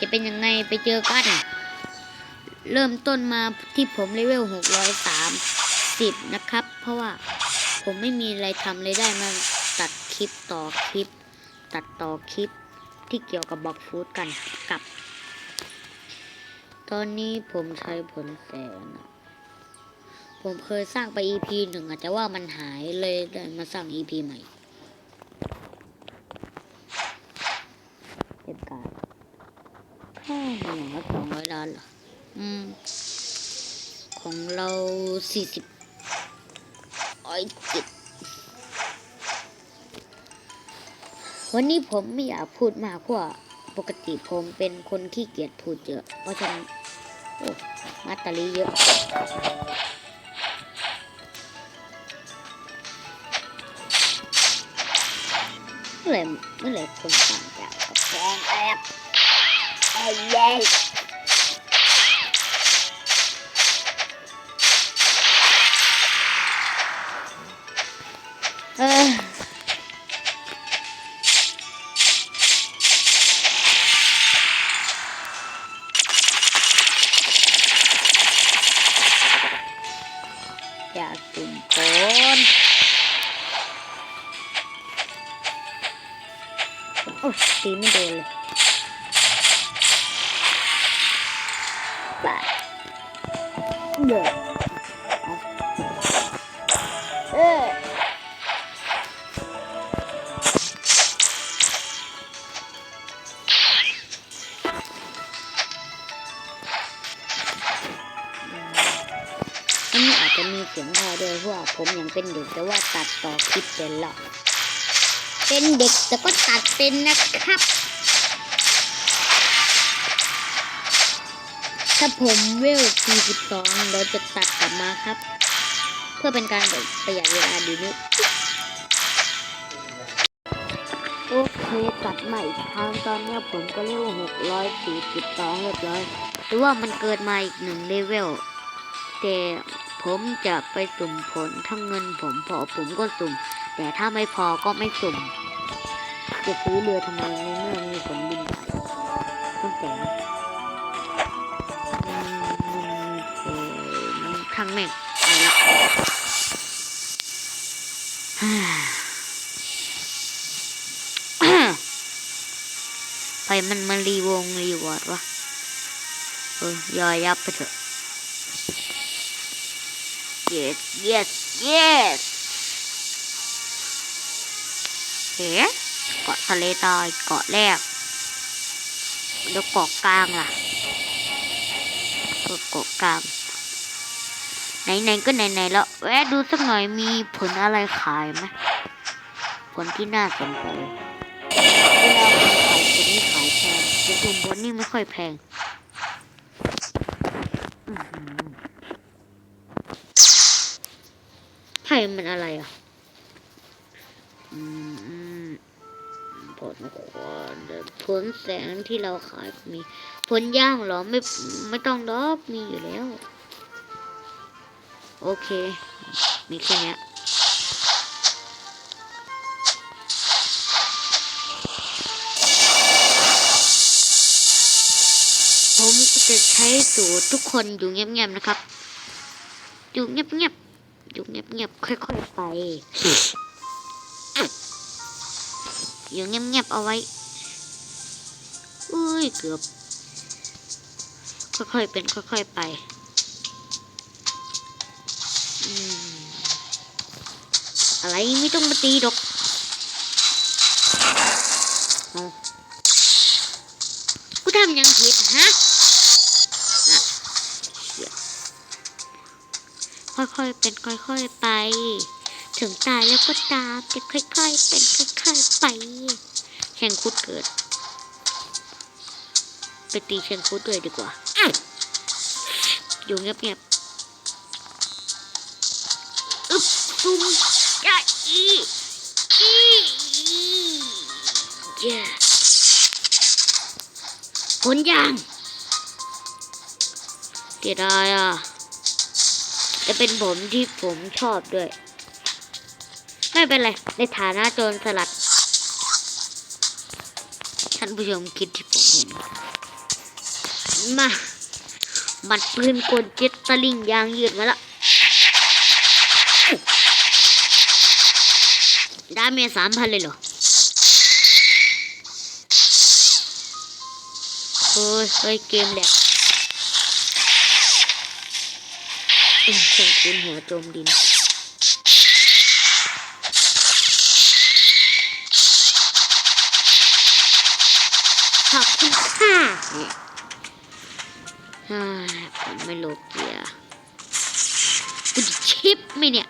จะเป็นยังไงไปเจอกัน เริ่มต้นมาที่ผมเลเวลหกร้อยสามสิบนะครับ เพราะว่าผมไม่มีอะไรทำเลยได้มาตัดคลิปต่อคลิป ตัดต่อคลิปที่เกี่ยวกับบล็อกฟูดกันกับ ตอนนี้ผมใช้ผลแสงผมเคยสร้างไป EP หนึ่งอะแต่ว่ามันหายเลยได้มาสร้าง EP ใหม่เป็นการ แค่หนึ่งละสองร้อยล้านเหรออืม ของเราสี่สิบอ้อยจิตวันนี้ผมไม่อยากพูดมากเพราะว่าปกติผมเป็นคนขี้เกียจพูดเยอะ เพราะฉะนั้นโอ้มาตาลีเยอะ เมื่อไหร่เมื่อไหร่ผมสั่งจากกระแพงแอบ ไอ้เย้เออ เดือดเอออันนี้อาจจะมีเสียงพอด้วยเพราะว่าผมยังเป็นเด็กแต่ว่าตัดต่อคลิปเป็นแล้วเป็นเด็กแต่ก็ตัดเป็นนะครับ ถ้าผมเวล 42 เราจะตัดกลับมาครับ เพื่อเป็นการประหยัดเวลาดีนิดโอเคตัดใหม่อีกครั้งตอนนี้ผมก็เลเวล642เรียบร้อยหรือว่ามันเกิดมาอีกหนึ่งเลเวลแต่ผมจะไปสุ่มผลถ้าเงินผมพอผมก็สุ่ม แต่ถ้าไม่พอก็ไม่สุ่มจะซื้อเรือทำไมในเมื่อ แม่งเอาละไปมันมารีวงรีวอร์ดวะเออยอยับไปเถอะ yes yes yes เอ๋เกาะทะเลตอยเกาะแรกแล้วเกาะกลางล่ะเกาะกลาง ไหนๆก็ไหนๆแล้วแวะดูสักหน่อยมีผลอะไรขายไหมผลที่น่าสนใจเวลาคนขายผลนี่ขายแพงแต่ถุงผลนี่ไม่ค่อยแพงไพ่มันอะไรอะผลควันผลแสงที่เราขายมีผลย่างเหรอไม่ไม่ต้องดอกมีอยู่แล้ว โอเค มีแค่เนี้ยผมจะใช้สูตรทุกคนอยู่เงียบๆนะครับ อยู่เงียบๆอยู่เงียบๆค่อยๆไป อยู่เงียบๆเอาไว้ อุ้ยเกือบ ค่อยๆเป็นค่อยๆไป อะไรไม่ต้องมาตีดอกกูทำยังผิดฮะค่อยๆ เป็นค่อยๆ ไป ถึงตายแล้วก็ตามจะค่อยๆ เป็นค่อยๆ ไป แข่งคุดเกิด ไปตีแข่งคุดเลยดีกว่าอยู่เงียบๆ ซุ่มยาอีอีเย้ผลยางเสียดายอะจะเป็นผมที่ผมชอบด้วย ไม่เป็นไร ในฐานะโจรสลัด ท่านผู้ชมคิดที่ผมเห็น มา บัดปืนกลเจ็ตสลิงยางยืดมาละ ดาเมจสามพันเลยเหรอเฮ้ยเฮ้ยเกมแหลกอืมเครื่องปืนหัวจมดิน ขอบคุณค่ะเนี่ยฮ่าผมไม่โลเกียกูจะชิปไหมเนี่ย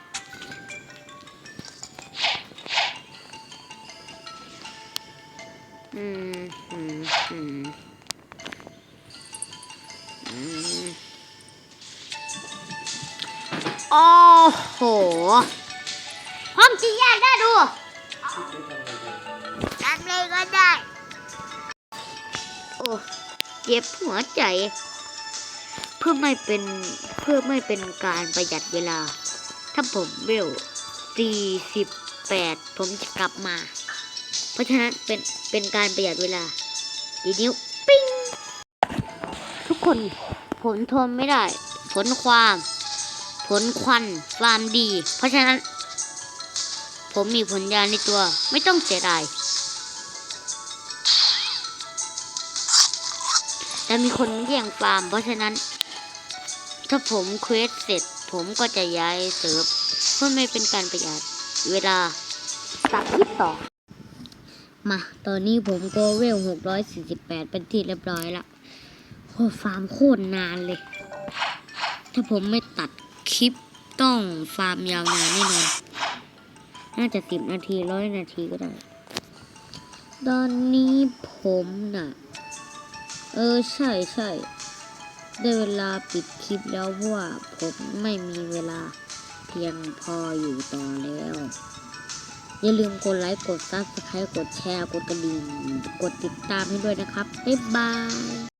อืมอืมอืมโอ้โหพร้อมจะแยกได้ดูทำเลยก็ได้ โอ้เจ็บหัวใจ เพื่อไม่เป็นเพื่อไม่เป็นการประหยัดเวลา ถ้าผมเวลสี่สิบแปดผมจะกลับมา เพราะฉะนั้นเป็นเป็นการประหยัดเวลาดีนิ้วปิ้งทุกคนผลทนไม่ได้ ผลความ ผลควันความดี เพราะฉะนั้น ผมมีผลยาในตัว ไม่ต้องเสียดายแต่มีคนแย่งฟาร์ม เพราะฉะนั้น ถ้าผมเควสเสร็จ ผมก็จะย้ายเซิร์ฟเพื่อไม่เป็นการประหยัดเวลาตัดคลิปต่อ มา ตอนนี้ผมก็เวล648เป็นที่เรียบร้อยละโอ้ฟาร์มโคตรนานเลย ถ้าผมไม่ตัดคลิปต้องฟาร์มยาวนานแน่นอนน่าจะสิบนาทีร้อยนาทีก็ได้ ตอนนี้ผมน่ะ เออใช่ใช่ได้เวลาปิดคลิปแล้วเพราะว่าผมไม่มีเวลาเพียงพออยู่ต่อแล้ว อย่าลืมกดไลค์ กดซับสไครต์กดแชร์ กดกระดิ่ง กดติดตามให้ด้วยนะครับ บ๊ายบาย